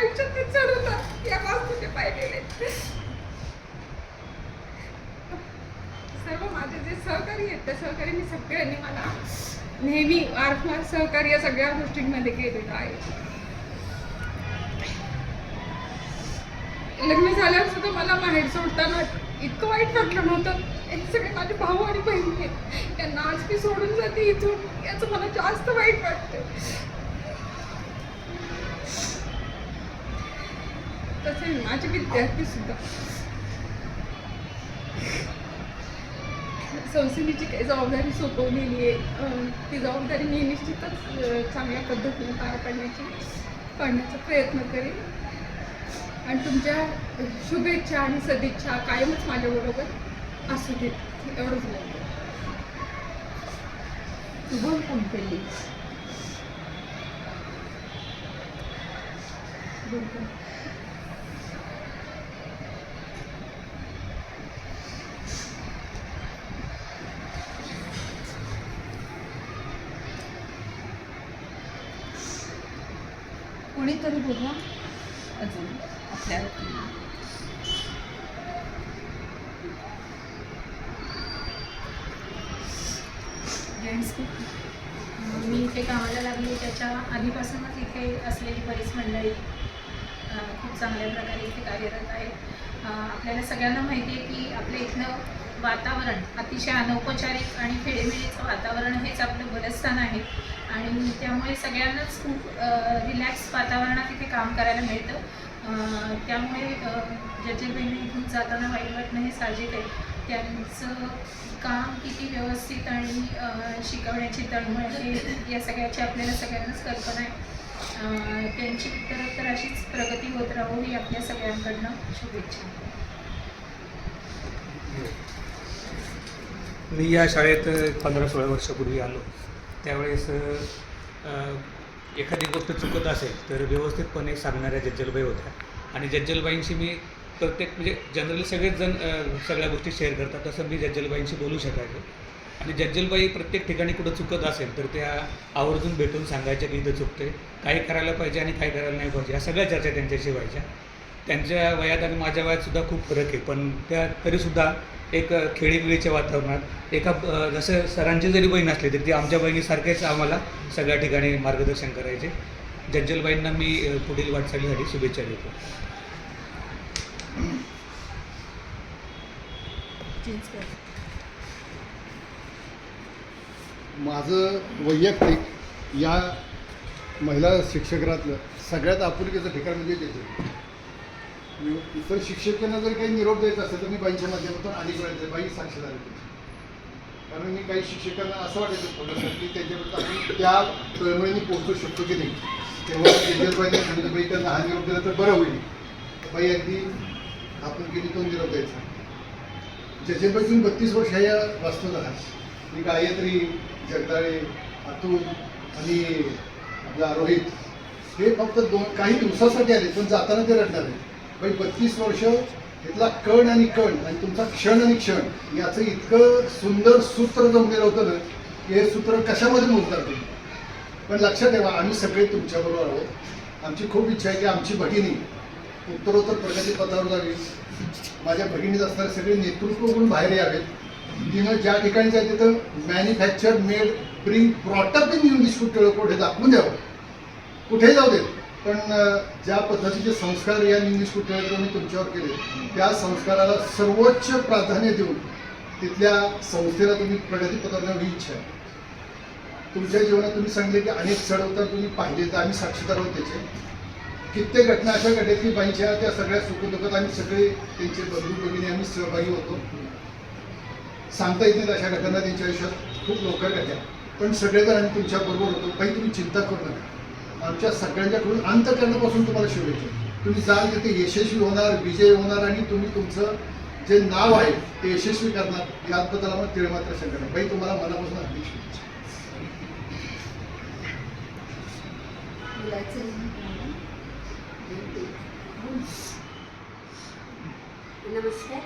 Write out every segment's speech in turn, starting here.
आयुष्यात ते चढवतात या वास्तूचे पाहिलेले सर्व माझे जे सहकारी आहेत त्या सहकार्याने सगळ्यांनी मला नेहमी वारंवार सहकार्य सगळ्या गोष्टींमध्ये केलेलं आहे. लग्न झाल्यावर सुद्धा मला बाहेर सोडताना इतकं वाईट वाटलं नव्हतं. हे सगळे माझे भाऊ आणि बहिणी आहेत. त्यांना आज मी सोडून जाते इथून. याचं मला जास्त वाईट वाटतं. तसे माझे विद्यार्थी सुद्धा. संस्थेची काही जबाबदारी सोपवलेली आहे. ती जबाबदारी मी निश्चितच चांगल्या पद्धतीने पार पाडण्याची पाडण्याचा प्रयत्न करेन. आणि तुमच्या शुभेच्छा आणि सदिच्छा कायमच माझ्याबरोबर असू देत. एवढंच बोलतो. शुभम कुंपेली कोणीतरी बोला अजून आपल्या मी इथे कामाला लागली त्याच्या आधीपासूनच इथे असलेली बरीच मंडळी खूप चांगल्या प्रकारे इथे कार्यरत आहे अ, आपल्याला सगळ्यांना माहिती आहे की आपल्या इथलं वातावरण अतिशय अनौपचारिक आणि खेळीमेळीचं वातावरण हेच आपलं बलस्थान आहे. आणि त्यामुळे सगळ्यांनाच खूप रिलॅक्स वातावरणात इथे काम करायला मिळतं. त्यामुळे त्यामुळे जजेबहिणी इथून जाताना वाईट वाटणं हे साहजिक आहे त्यांचं काम किती व्यवस्थित आणि शिकवण्याची तळमळ हे या सगळ्याची आपल्याला सगळ्यांनाच कल्पना आहे. त्यांची त्यांची तर अशीच प्रगती होत राहू ही आपल्या सगळ्यांकडनं शुभेच्छा. मी या शाळेत पंधरा सोळा वर्षापूर्वी आलो. त्यावेळेस एखादी गोष्ट चुकत असेल तर व्यवस्थितपणे सांगणाऱ्या जज्जलबाई होत्या. आणि जज्जलबाईंशी मी प्रत्येक म्हणजे जनरली सगळेच जण सगळ्या गोष्टी शेअर करतात तसं मी जज्जलबाईंशी बोलू शकायचो. आणि जज्जलबाई प्रत्येक ठिकाणी कुठं चुकत असेल तर त्या आवर्जून भेटून सांगायच्या की इथं चुकते काही करायला पाहिजे आणि काही करायला नाही पाहिजे या सगळ्या चर्चा त्यांच्याशी व्हायच्या. त्यांच्या वयात आणि माझ्या वयात सुद्धा खूप फरक आहे पण त्या तरीसुद्धा एक खेळीमेळीच्या वातावरणात एका जसं सरांची जरी बहीण असली तरी ती आमच्या बहिणीसारखेच आम्हाला सगळ्या ठिकाणी मार्गदर्शन करायचे. जज्जलबाईंना मी पुढील वाटचालीसाठी शुभेच्छा देतो. माझं वैयक्तिक या महिला शिक्षकातलं सगळ्यात आपुलकीचं ठिकाण म्हणजे त्याचं मी इतर शिक्षकांना जर काही निरोप द्यायचा असेल तर मी बाईंच्या माध्यमातून अलीकडे बाई साक्षीदार आहे कारण मी काही शिक्षकांना असं वाटायचं थोडंसं की त्यांच्याबद्दल आपण त्या तळमळीने पोहोचू शकतो की नाही. तेव्हा तेजसबाईने सांगितलं बाई त्यांना हा निरोप दिला तर बरं होईल. तर बाई अगदी आपण गेली तो निरोप द्यायचा. जजेबाईतून बत्तीस वर्ष ह्या वास्तूत आहात. मी गायत्री जगदाळे अतुल आणि आपला रोहित. हे फक्त दोन काही दिवसासाठी आले पण जाताना ते रडणार आहेत. म्हणजे बत्तीस वर्ष इथला कण आणि कण आणि तुमचा क्षण आणि क्षण. याचं इतकं सुंदर सूत्र जमलेलं होतं ना की हे सूत्र कशामध्ये मोजणार तुम्ही पण लक्षात ठेवा आम्ही सगळे तुमच्याबरोबर आहोत. आमची खूप इच्छा आहे की आमची भगिनी उत्तरोत्तर प्रगती पदावर जावी माझ्या भगिनीत असणारे सगळे नेतृत्व करून बाहेर यावेत. तिनं ज्या ठिकाणी जाते तिथं मॅन्युफॅक्चर मेड ब्रिंग प्रॉटअप इन इंग्लिश कुठे दाखवून द्यावं. कुठे जाऊ देत. पण ज्या पद्धतीचे संस्कार या इंग्लिश कुठे तुमच्यावर केले त्या संस्काराला सर्वोच्च प्राधान्य देऊन तिथल्या संस्थेला तुम्ही प्रगती पथावर ही इच्छा आहे. तुमच्या जीवनात तुम्ही सांगले की अनेक चढवता तुम्ही पाहिले तर आम्ही साक्षीदार आहोत त्याचे. कित्येक घटना अशा घटनेतली पाहिजे त्या सगळ्या सुखदुखत आम्ही सगळे त्यांचे बंधू भगिनी आम्ही सहभागी होतो. सांगता येत नाहीत अशा घटना त्यांच्या आयुष्यात खूप लोक घडल्या. पण सगळेजण आम्ही तुमच्या बरोबर होतो. काही तुम्ही चिंता करू नका. आमच्या सगळ्यांच्याकडून अंतकरणापासून तुम्हाला शुभेच्छा तुम्ही जाल तिथे यशस्वी होणार विजय होणार आणि तुम्ही तुमचं जे नाव आहे ते यशस्वी करणार याबद्दल आम्हाला तिळ मात्र शंका नाही. बाई तुम्हाला मनापासून हार्दिक शुभेच्छा. नमस्कार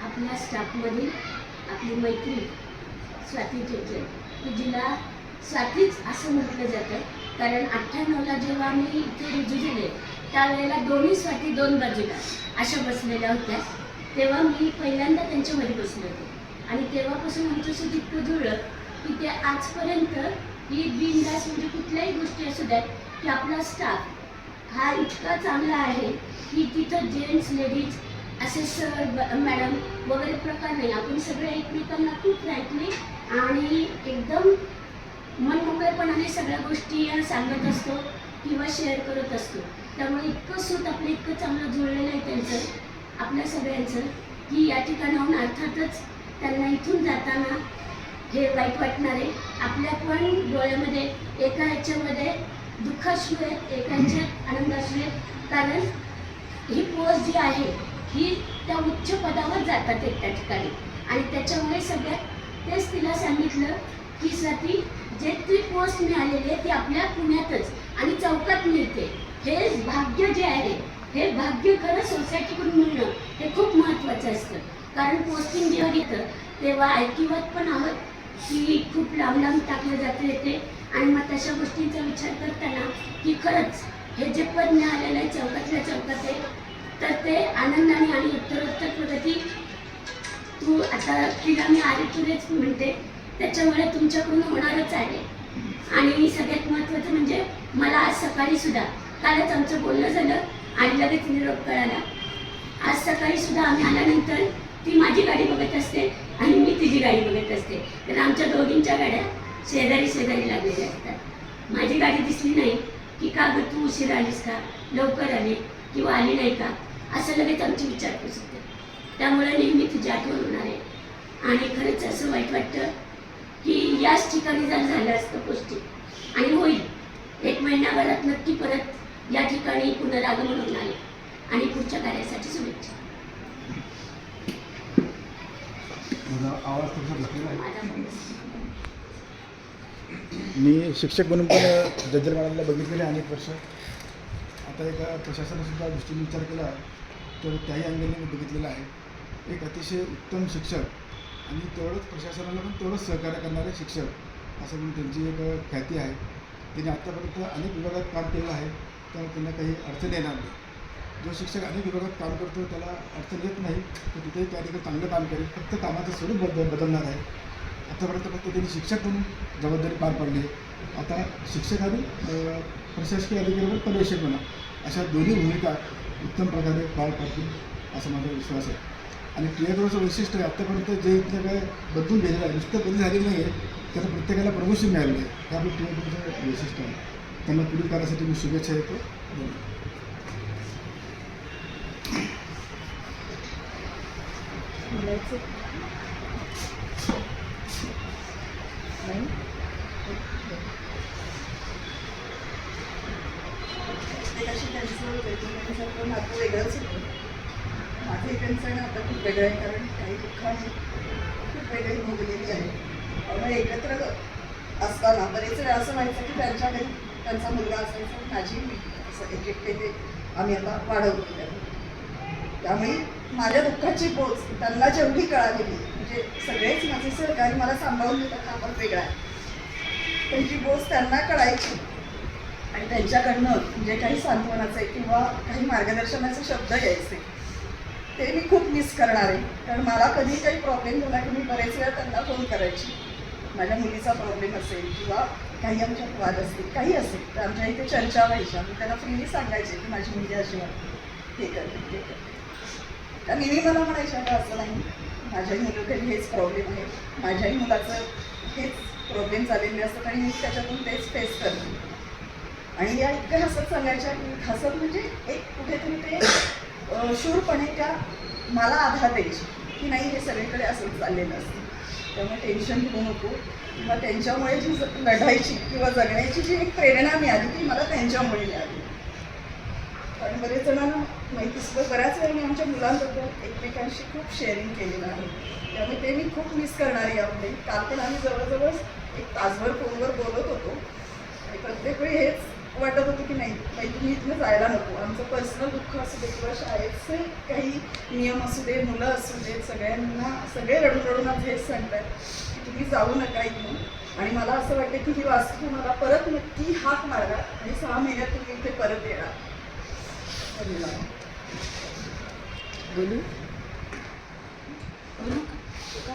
आपलं मधील आपली मैत्री स्वाती चेचर की जिला स्वातीच असं म्हटलं जातं. कारण अठ्ठ्याण्णवला जेव्हा मी इथे रुजू झाले त्यावेळेला दोन्ही स्वाती दोन बाजूला अशा बसलेल्या होत्या. तेव्हा मी पहिल्यांदा त्यांच्यामध्ये बसले होते. आणि तेव्हापासून आमच्याशी इतकं जुळलं की ते आजपर्यंत ही बिनदास म्हणजे कुठल्याही गोष्टी असू द्यात की आपला स्टाफ हा इतका चांगला आहे की तिथं जेंट्स लेडीज असे सर मॅडम वगैरे प्रकार नाही. आपण सगळे एकमेकांना खूप ऐकले आणि एकदम मनमोकळेपणाने सगळ्या गोष्टी या सांगत असतो किंवा शेअर करत असतो. त्यामुळे इतकं सूत आपलं इतकं चांगलं जुळलेलं आहे त्यांचं आपल्या सगळ्यांचं की या ठिकाणाहून अर्थातच त्यांना इथून जाताना हे वाईट वाटणार आहे आपल्या पण डोळ्यामध्ये एका ह्याच्यामध्ये दुःखाश्रू आहेत एका ह्याच्यात आनंदाश्रू आहेत कारण ही पोस्ट जी आहे ही त्या उच्च पदावर जातात एकट्या ठिकाणी. आणि त्याच्यामुळे सगळ्यात तेच तिला सांगितलं की साठी जे ती पोस्ट मिळालेली आहे ती आपल्या पुण्यातच आणि चौकात मिळते. हे भाग्य जे आहे हे भाग्य खरं सोसायटीकडून मिळणं हे खूप महत्त्वाचं असतं. कारण पोस्टिंग जेव्हा घेतं तेव्हा ऐकिवत पण आहोत की खूप लांब लांब टाकलं जातं येते. आणि मग तशा गोष्टींचा विचार करताना की खरंच हे जे पद मिळालेलं आहे चौकातल्या चौकात आहे तर ते आनंदाने आणि उत्तरोत्तर प्रगती. तू आता तिला मी आरे तुरेच म्हणते. त्याच्यामुळे तुमच्याकडून होणारच आहे. आणि सगळ्यात महत्त्वाचं म्हणजे मला आज सकाळी सुद्धा कालच आमचं बोलणं झालं आणि लगेच निरोप कळाला. आज सकाळी सुद्धा आम्ही आल्यानंतर ती माझी गाडी बघत असते आणि मी तिची गाडी बघत असते. तर आमच्या दोघींच्या गाड्या शेजारी शेजारी लागलेल्या असतात. माझी गाडी दिसली नाही की का गं तू उशीर आलीस का? लवकर आली किंवा आली नाही का? असं लगेच आमची विचारपूस होते त्यामुळे नेहमी तुझी आठवण होणार आहे. आणि खरंच असं वाईट वाटतं की याच ठिकाणी जर झालं असतं गोष्टी आणि होईल. एक महिन्याभरात नक्की परत या ठिकाणी पुनरागमन होणार आहे. आणि पुढच्या कार्यासाठी शुभेच्छा. मी शिक्षक म्हणून पण जज्जल मॅडमला बघितलेले अनेक वर्ष. आता एका प्रशासनासुद्धा दृष्टीने विचार केला तर त्याही अंगाने मी बघितलेला आहे. एक अतिशय उत्तम शिक्षक आणि तेवढंच प्रशासनाला पण तेवढंच सहकार्य करणारे शिक्षक असं म्हणून त्यांची एक ख्याती आहे. त्यांनी आत्तापर्यंत अनेक विभागात काम केलं आहे त्यामुळे त्यांना काही अडचण येणार नाही. जो शिक्षक अनेक विभागात काम करतो त्याला अडचण येत नाही तर तिथेही त्या ठिकाणी चांगलं काम करेल. फक्त कामाचं स्वरूप बदल बदलणार आहे. आतापर्यंत फक्त त्यांनी शिक्षक म्हणून जबाबदारी पार पडली आता शिक्षकांनी प्रशासकीय अधिकारीवर पर्यवेक्षक म्हणा अशा दोन्ही भूमिका उत्तम प्रकारे पार पाडतील असा माझा विश्वास आहे. आणि टियाग्रोचं वैशिष्ट्य आहे आत्तापर्यंत जे इथलं काय बदलून गेलेलं आहे नुसतं बदल झालेलं नाही आहे त्याला प्रत्येकाला प्रमोशन मिळालेलं आहे. हे आपलं टियाग्रोचं वैशिष्ट्य आहे. त्यांना पुढील कार्यासाठी मी शुभेच्छा देतो. धन्यवाद. बोलायचं नाही प्रत्येकाशी त्यांचं वेगवेगळ्यासारखं नातं वेगळंच होतं माझं त्यांचं नातं खूप वेगळं आहे कारण काही दुःखाने खूप वेगळी भोगलेली आहे. त्यामुळे एकत्र असताना बरेच वेळा असं व्हायचं की त्यांच्या घरी त्यांचा मुलगा असायचा माझी मी असं एक एकटे ते आम्ही आता वाढवतो त्यामुळे माझ्या दुःखाची बोच त्यांना जेवढी कळालेली म्हणजे सगळेच माझे सहकारी मला सांभाळून देतात हा पण वेगळा आहे. त्यांची बोच त्यांना कळायची. आणि त्यांच्याकडनं जे काही सांत्वनाचे किंवा काही मार्गदर्शनाचे शब्द यायचे. ते मी खूप मिस करणार आहे. कारण मला कधी काही प्रॉब्लेम झाला की मी बरेच वेळा त्यांना फोन करायची. माझ्या मुलीचा प्रॉब्लेम असेल किंवा काही आमच्यात वाद असतील काही असेल तर आमच्या इथे चर्चा व्हायच्या मी त्यांना फ्रीली सांगायचे की माझी मुली अशी वाटते हे करते ते करते तर नेहमी मला म्हणायच्या का असं नाही. माझ्याही मुलाकडे हेच प्रॉब्लेम आहे. माझ्याही मुलाचं हेच प्रॉब्लेम झालेले असतात आणि मी त्याच्यातून तेच फेस करते आणि या इतक्या हसत सांगायच्या की हसत म्हणजे एक कुठेतरी ते शूरपणे त्या मला आधार द्यायची की नाही हे सगळीकडे असंच चाललेलं असतं. त्यामुळे टेन्शन घेऊ नको. किंवा त्यांच्यामुळे जी लढायची किंवा जगण्याची जी एक प्रेरणा मिळाली ती मला त्यांच्यामुळे मिळाली. कारण बरेच जणांना माहितीसुद्धा बऱ्याच वेळा मी आमच्या मुलांबद्दल एकमेकांशी खूप शेअरिंग केलेलं आहे. त्यामुळे ते मी खूप मिस करणारी आहे काल पण आम्ही जवळजवळ एक तासभर फोनवर बोलत होतो. आणि प्रत्येक वेळी हेच वाटत होतं की नाही नाही तुम्ही इथनं जायला नको. आमचं पर्सनल दुःख असू दे किंवा शाळेचे काही नियम असू दे मुलं असू देत सगळ्यांना सगळे रडून रडून आज हेच सांगतात की तुम्ही जाऊ नका इथून. आणि मला असं वाटतं की ही वास्तू मला परत नक्की हाक मारा आणि सहा महिन्यात तुम्ही इथे परत येणार. धन्यवाद. बोलू? बोलू? का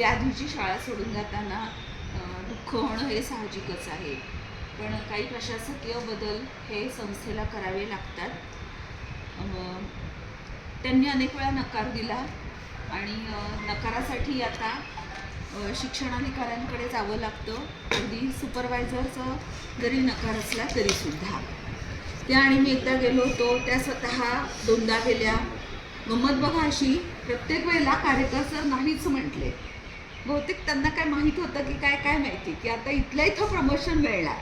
आपली आधीची शाळा सोडून जाताना दुःख होणं हे साहजिकच आहे. पण काही प्रशासकीय बदल हे संस्थेला करावे लागतात. त्यांनी अनेक वेळा नकार दिला आणि नकारासाठी आता शिक्षणाधिकाऱ्यांकडे जावं लागतं. अगदी सुपरवायझरचा जरी नकार असला तरीसुद्धा. त्या आणि मी एकदा गेलो होतो त्या स्वतः दोनदा गेल्या. गंमत बघा अशी प्रत्येक वेळेला कार्यकर्ते नाहीच म्हटले. बहुतेक त्यांना काय माहीत होतं की काय काय माहिती की आता इथल्या इथं प्रमोशन मिळणार.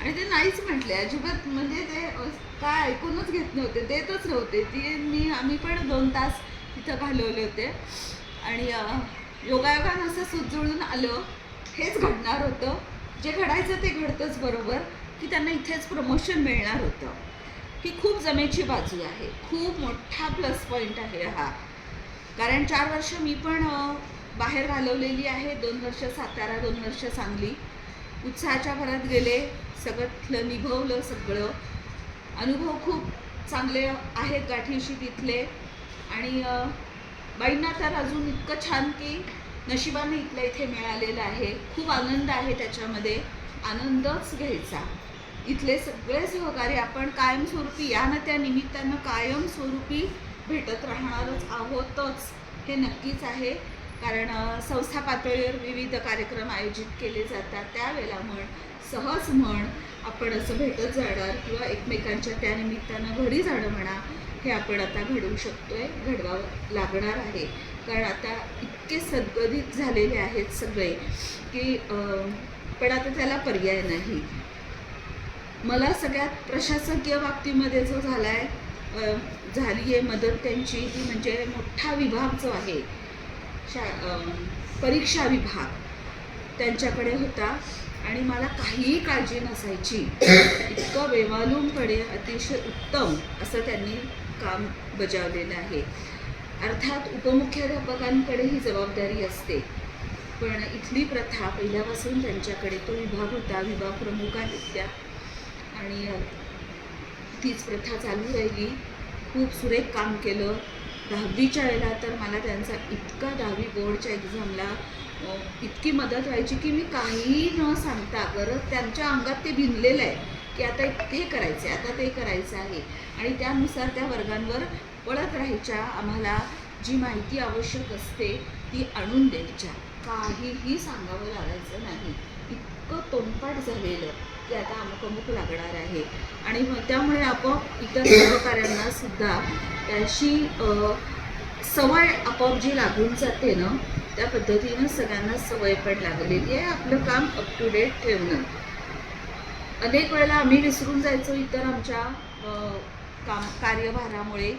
आणि ते नाहीच म्हटले अजिबात म्हणजे ते काय ऐकूनच घेत नव्हते देतच नव्हते. ती मी आम्ही पण दोन तास तिथं घालवले होते. आणि योगायोगानं असं सुजळून आलं हेच घडणार होतं. जे घडायचं ते घडतंच बरोबर की त्यांना इथेच प्रमोशन मिळणार होतं. ही खूप जमेची बाजू आहे. खूप मोठा प्लस पॉईंट आहे हा. कारण चार वर्ष मी पण बाहेर घालवलेली आहे. दोन वर्ष सातारा दोन वर्ष सांगली. उत्साहाच्या भरात गेले. सगळं निभवलं सगळं. अनुभव खूप चांगले आहेत गाठीशी तिथले. आणि बाईंना तर अजून इतकं छान की नशिबाने इथल्या इथे मिळालेलं आहे. खूप आनंद आहे त्याच्यामध्ये. आनंदच घ्यायचा. इथले सगळे सहकारी आपण कायमस्वरूपी या ना त्या निमित्तानं कायमस्वरूपी भेटत राहणारच आहोतच. हे नक्कीच आहे. कारण संस्था पातळीवर विविध कार्यक्रम आयोजित केले जातात. त्यावेळेला म्हण सहज म्हण आपण असं भेटत जाणार किंवा एकमेकांच्या त्या निमित्तानं घरी जाणं म्हणा हे आपण आता घडवू शकतोय घडवावं लागणार आहे. कारण आता इतके सद्गदित झालेले आहेत सगळे की पण आता त्याला पर्याय नाही. मला सगळ्यात प्रशासकीय बाबतीमध्ये जो झाला आहे झाली आहे मदत त्यांची ती म्हणजे मोठा विभाग जो आहे शा परीक्षा विभाग त्यांच्याकडे होता. आणि मला काहीही काळजी नसायची. इतकं बेमालूमपणे अतिशय उत्तम असं त्यांनी काम बजावलेलं आहे. अर्थात उपमुख्याध्यापकांकडे ही जबाबदारी असते. पण इथली प्रथा पहिल्यापासून त्यांच्याकडे तो विभाग होता विभाग प्रमुख आहेत त्या आणि तीच प्रथा चालू राहिली. खूप सुरेख काम केलं. दहावीच्या वेळेला तर मला त्यांचा इतका दहावी बोर्डच्या एक्झामला इतकी मदत व्हायची की मी काही न सांगता गरज त्यांच्या अंगात ते भिनलेलं आहे की आता हे करायचं आहे आता ते करायचं आहे. आणि त्यानुसार त्या वर्गांवर पळत राहायच्या आम्हाला जी माहिती आवश्यक असते ती आणून द्यायच्या. काहीही सांगावं लागायचं नाही. इतकं तोंडपाठ झालेलं. की आता अमुक अमुक लागणार आहे. आणि मग त्यामुळे आपोआप इतर सहकाऱ्यांना सुद्धा त्याची सवय आपोआप जी लागून जाते ना त्या पद्धतीनं सगळ्यांना सवय पण लागलेली आहे. आपलं काम अप टू डेट ठेवणं. अनेक वेळेला आम्ही विसरून जायचो इतर आमच्या काम कार्यभारामुळे.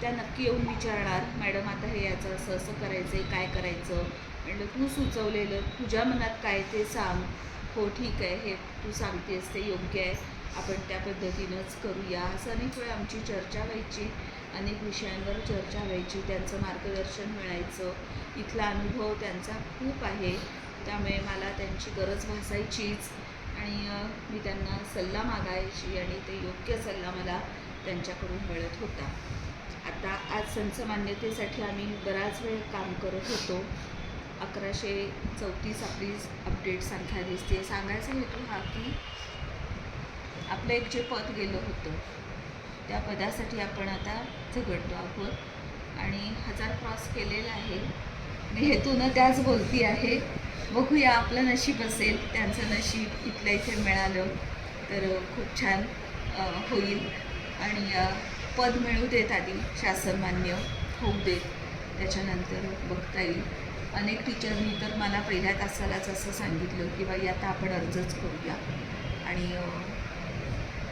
त्या नक्की येऊन विचारणार मॅडम आता हे याचं असं असं करायचं आहे काय करायचं? म्हणलं तू सुचवलेलं तुझ्या मनात काय ते सांग. हो ठीक आहे हे तू सांगतेस ते योग्य आहे. आपण त्या पद्धतीनंच करूया. असं अनेक वेळा आमची चर्चा व्हायची अनेक विषयांवर चर्चा व्हायची त्यांचं मार्गदर्शन मिळायचं. इथला अनुभव त्यांचा खूप आहे. त्यामुळे मला त्यांची गरज भासायचीच आणि मी त्यांना सल्ला मागायची आणि ते योग्य सल्ला मला त्यांच्याकडून मिळत होता. आता आज संच मान्यतेसाठी आम्ही बराच वेळ काम करत होतो. अकराशे चौतीस आपली अपडेट संख्या दिसते. सांगायचा हेतू हा की आपलं एक जे पद गेलं होतं त्या पदासाठी आपण आता झगडतो आहोत. आणि हजार क्रॉस केलेला आहे. मी हेतूनं त्याच बोलती आहे बघूया आपलं नशीब असेल त्यांचं नशीब इथल्या इथे मिळालं तर खूप छान होईल. आणि पद मिळू देत आधी शासन मान्य होऊ देत. त्याच्यानंतर बघता येईल. अनेक टीचरनी तर मला पहिल्या तासालाच असं सांगितलं की बाई आता आपण अर्जच करूया. आणि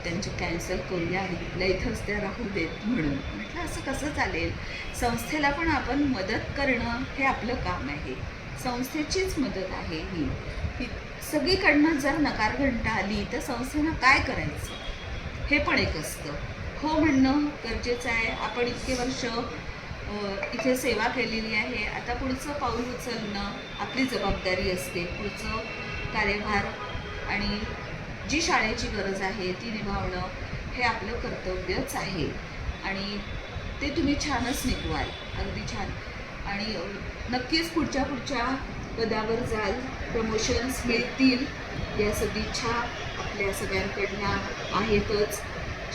त्यांची त्यांचे कॅन्सल करूया आणि इथल्या इथंच त्या राहू देत म्हणून. म्हटलं असं कसं चालेल? संस्थेला पण आपण मदत करणं हे आपलं काम आहे. संस्थेचीच मदत आहे ही. ही सगळीकडनं जर नकार घंटा आली तर संस्थेनं काय करायचं? हे पण एक असतं. हो म्हणणं गरजेचं आहे. आपण इतके वर्ष इथे सेवा केलेली आहे. आता पुढचं पाऊल उचलणं आपली जबाबदारी असते. पुढचं कार्यभार आणि जी शाळेची गरज आहे ती निभावणं हे आपलं कर्तव्यच आहे. आणि ते तुम्ही छानच निघवाल. अगदी छान. आणि नक्कीच पुढच्या पुढच्या पदावर जाल. प्रमोशन्स मिळतील. या सदिच्छा आपल्या सगळ्यांकडल्या आहेतच.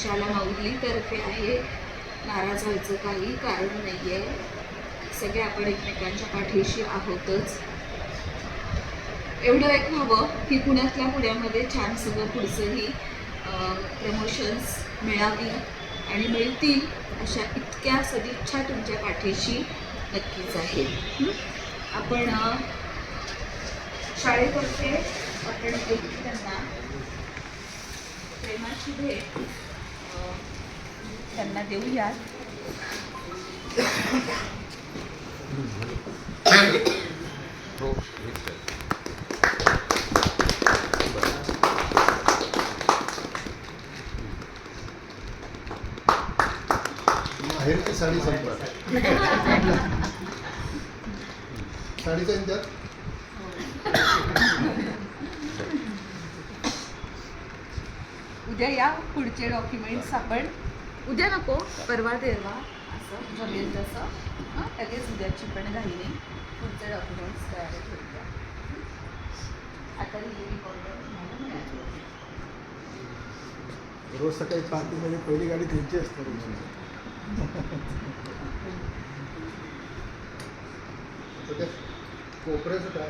शाला माऊलीतर्फे आहे. नाराज व्हायचं काही कारण नाही आहे सगळे आपण एकमेकांच्या पाठीशी आहोतच. एवढं एक व्हावं की पुण्यातल्या पुण्यामध्ये छान सगळं पुढचंही प्रमोशन्स मिळावी आणि मिळतील अशा इतक्या सदिच्छा तुमच्या पाठीशी नक्कीच आहेत आपण शाळेतर्फे आपण एक त्यांना. प्रेमाची भेट त्यांना देऊयात माहेरची साडी संपत साडीचा आणि त्यात? उद्या या पुढचे डॉक्युमेंट्स आपण उद्या नको परवा तेरवा असं जमेल तसं. हां लगेच उद्याची पण घाई नाही पुढचे डॉक्युमेंट्स तयार ठेवूया आता ही ऑर्डर तुम्हाला मिळाली रोज सकाळी पार्टीमध्ये पहिली गाडी त्यांची असते रोज. कोपऱ्याचं काय?